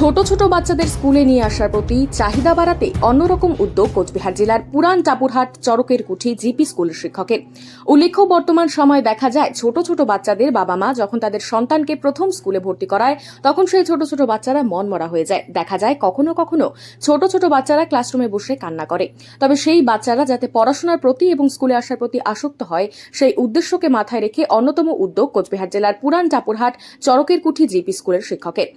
ছোট ছোট বাচ্চাদের স্কুলে নিয়ে আসার প্রতি চাহিদা বাড়াতে অন্যরকম উদ্যোগ কোচবিহার জেলার পুরান টাপুরহাট চরকের কুঠি জিপি স্কুলের শিক্ষকের। উল্লেখ্য, বর্তমান সময়ে দেখা যায় ছোট ছোট বাচ্চাদের বাবা মা যখন তাদের সন্তানকে প্রথম স্কুলে ভর্তি করায়, তখন সেই ছোট ছোট বাচ্চারা মনমরা হয়ে যায়। দেখা যায় কখনো কখনো ছোট ছোট বাচ্চারা ক্লাসরুমে বসে কান্না করে। তবে সেই বাচ্চারা যাতে পড়াশোনার প্রতি এবং স্কুলে আসার প্রতি আসক্ত হয়, সেই উদ্দেশ্যকে মাথায় রেখে অন্যতম উদ্যোগ কোচবিহার জেলার পুরান টাপুরহাট চরকের কুঠি জিপি স্কুলের শিক্ষকের।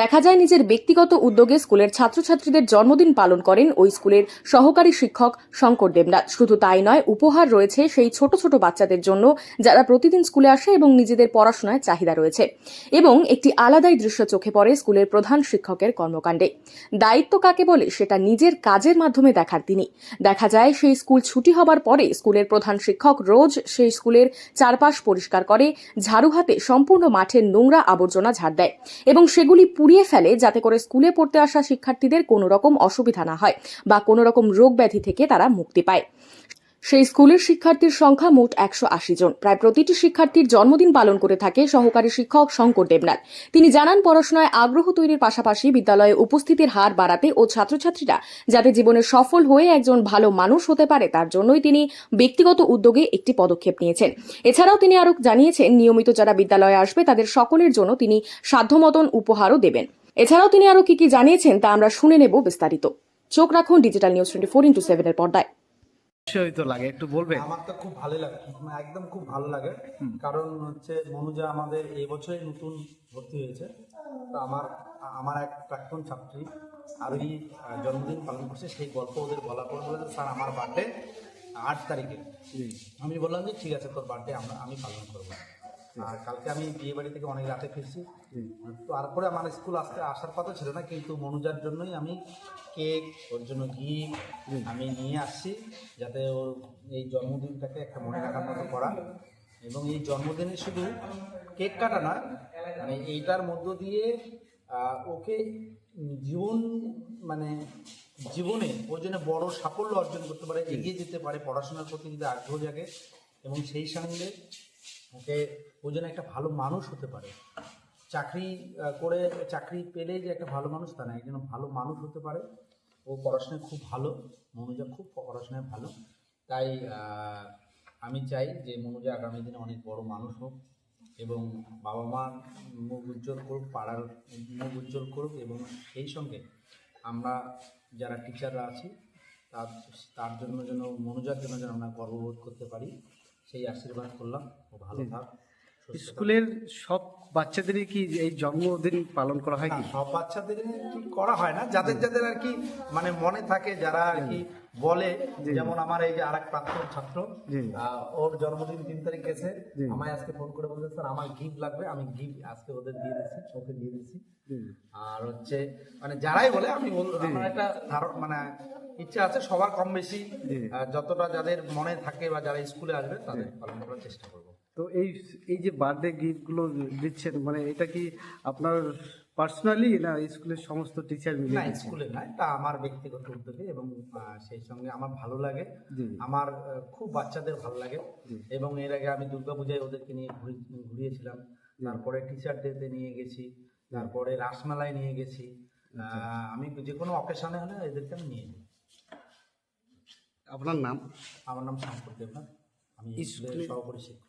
দেখা যায় নিজের ব্যক্তিগত উদ্যোগে স্কুলের ছাত্রছাত্রীদের জন্মদিন পালন করেন ওই স্কুলের সহকারী শিক্ষক শঙ্কর দেবনাথ। শুধু তাই নয়, উপহার রয়েছে সেই ছোট ছোট বাচ্চাদের জন্য যারা প্রতিদিন স্কুলে আসে এবং নিজেদের পড়াশোনায় চাহিদা রয়েছে। এবং একটি আলাদাই দৃশ্য চোখে পড়ে স্কুলের প্রধান শিক্ষকের কর্মকাণ্ডে। দায়িত্ব কাকে বলে সেটা নিজের কাজের মাধ্যমে দেখার তিনি। দেখা যায়, সেই স্কুল ছুটি হবার পরে স্কুলের প্রধান শিক্ষক রোজ সেই স্কুলের চারপাশ পরিষ্কার করে, ঝাড়ু হাতে সম্পূর্ণ মাঠের নোংরা আবর্জনা ঝাড় দেয় এবং সেগুলি পুড়িয়ে ফেলে যাতে করে স্কুলে পড়তে আসা শিক্ষার্থীদের কোনো রকম অসুবিধা না হয় বা কোনো রকম রোগ ব্যাধি থেকে তারা মুক্তি পায়। সেই স্কুলের শিক্ষার্থীর সংখ্যা মোট একশো আশি জন। প্রায় প্রতিটি শিক্ষার্থীর জন্মদিন পালন করে থাকে সহকারী শিক্ষক শঙ্কর দেবনাথ। তিনি জানান, পড়াশোনায় আগ্রহ তৈরির পাশাপাশি বিদ্যালয়ে উপস্থিতির হার বাড়াতে ও ছাত্রছাত্রীরা যাতে জীবনে সফল হয়ে একজন ভালো মানুষ হতে পারে, তার জন্যই তিনি ব্যক্তিগত উদ্যোগে একটি পদক্ষেপ নিয়েছেন। এছাড়াও তিনি আরও জানিয়েছেন, নিয়মিত যারা বিদ্যালয়ে আসবে, তাদের সকলের জন্য তিনি সাধ্যমতন উপহারও দেবেন। এছাড়াও তিনি আরও কি কি জানিয়েছেন তা আমরা শুনে নেব বিস্তারিত। চোখ রাখুন digital news twenty four into সেভেনের পর্দায়। অবশ্যই তো লাগে একটু বলবে? আমার তো খুব ভালো লাগে মানে একদম খুব ভালো লাগে। কারণ হচ্ছে মনুজা আমাদের এই বছরই নতুন ভর্তি হয়েছে। তো আমার আমার এক প্রাক্তন ছাত্রী আরোহী জন্মদিন পালন করছে সেই গল্প ওদের বলার পর বলে স্যার আমার বার্থডে আট তারিখে। আমি বললাম যে ঠিক আছে তোর বার্থডে আমরা আমি পালন করব। আর কালকে আমি বিয়ে বাড়ি থেকে অনেক রাতে ফিরছি। তারপরে আমার স্কুল আসতে আসার কথা ছিল না, কিন্তু মনুজার জন্যই আমি কেক, ওর জন্য গিফট আমি নিয়ে আসছি, যাতে ওর এই জন্মদিনটাকে একটা মনে রাখার মতো করা। এবং এই জন্মদিনে শুধু কেক কাটা নয় মানে এইটার মধ্য দিয়ে ওকে জীবন মানে জীবনে ও জন্য বড় সাফল্য অর্জন করতে পারে, এগিয়ে যেতে পারে, পড়াশোনার প্রতি যদি আগ্রহ জাগে, এবং সেই সঙ্গে ওকে ও যেন একটা ভালো মানুষ হতে পারে। চাকরি করে চাকরি পেলেই যে একটা ভালো মানুষ, তা না, একজন ভালো মানুষ হতে পারে। ও পড়াশোনায় খুব ভালো, মনোজা খুব পড়াশোনায় ভালো। তাই আমি চাই যে মনোজা আগামী দিনে অনেক বড় মানুষ হোক এবং বাবা মার মুখ উজ্জ্বল করুক, পাড়ার মুখ উজ্জ্বল করুক এবং সেই সঙ্গে আমরা যারা টিচাররা আছি, তার তার জন্য যেন, মনোজার জন্য যেন আমরা গর্ববোধ করতে পারি। সেই আশীর্বাদ করলাম। ভালো থাক স্কুলের সব বাচ্চাদেরই কি এই জন্মদিন পালন করা হয় কি? সব বাচ্চাদের কি করা হয় না। যাদের যাদের আর কি মানে মনে থাকে যারা আর কি বলে যেমন আমার এই যে আর এক প্রাক্তন ছাত্র ওর জন্মদিন তিন তারিখ গেছে। আমায় আজকে ফোন করে বলতে স্যার আমার গিফট লাগবে আমি গিফট আজকে ওদের দিয়ে দিচ্ছি ওকে দিয়ে দিচ্ছি আর হচ্ছে মানে যারাই বলে আমি আমার একটা ধারণ মানে ইচ্ছা আছে সবার কম বেশি। যতটা যাদের মনে থাকে বা যারা স্কুলে আসবে তাদের পালন করার চেষ্টা করব। তো এই এই যে বার্থডে গিফটগুলো দিচ্ছেন মানে এটা কি আপনার পার্সোনালি না স্কুলের সমস্ত টিচার মিলে না স্কুলে নয় তা আমার ব্যক্তিগত উদ্যোগে এবং সেই সঙ্গে আমার ভালো লাগে। আমার খুব বাচ্চাদের ভালো লাগে। এবং এর আগে আমি দুর্গাপূজায় ওদেরকে নিয়ে ঘুরি- ঘুরিয়েছিলাম। তারপরে টিচার ডেতে নিয়ে গেছি। তারপরে রাসমেলায় নিয়ে গেছি। আচ্ছা। আমি যে কোনো অকেশনে হলে এদেরকে আমি নিয়ে যাই। আপনার নাম? আমার নাম শঙ্কর দেবনাথ আমি স্কুলের সহকারী শিক্ষক।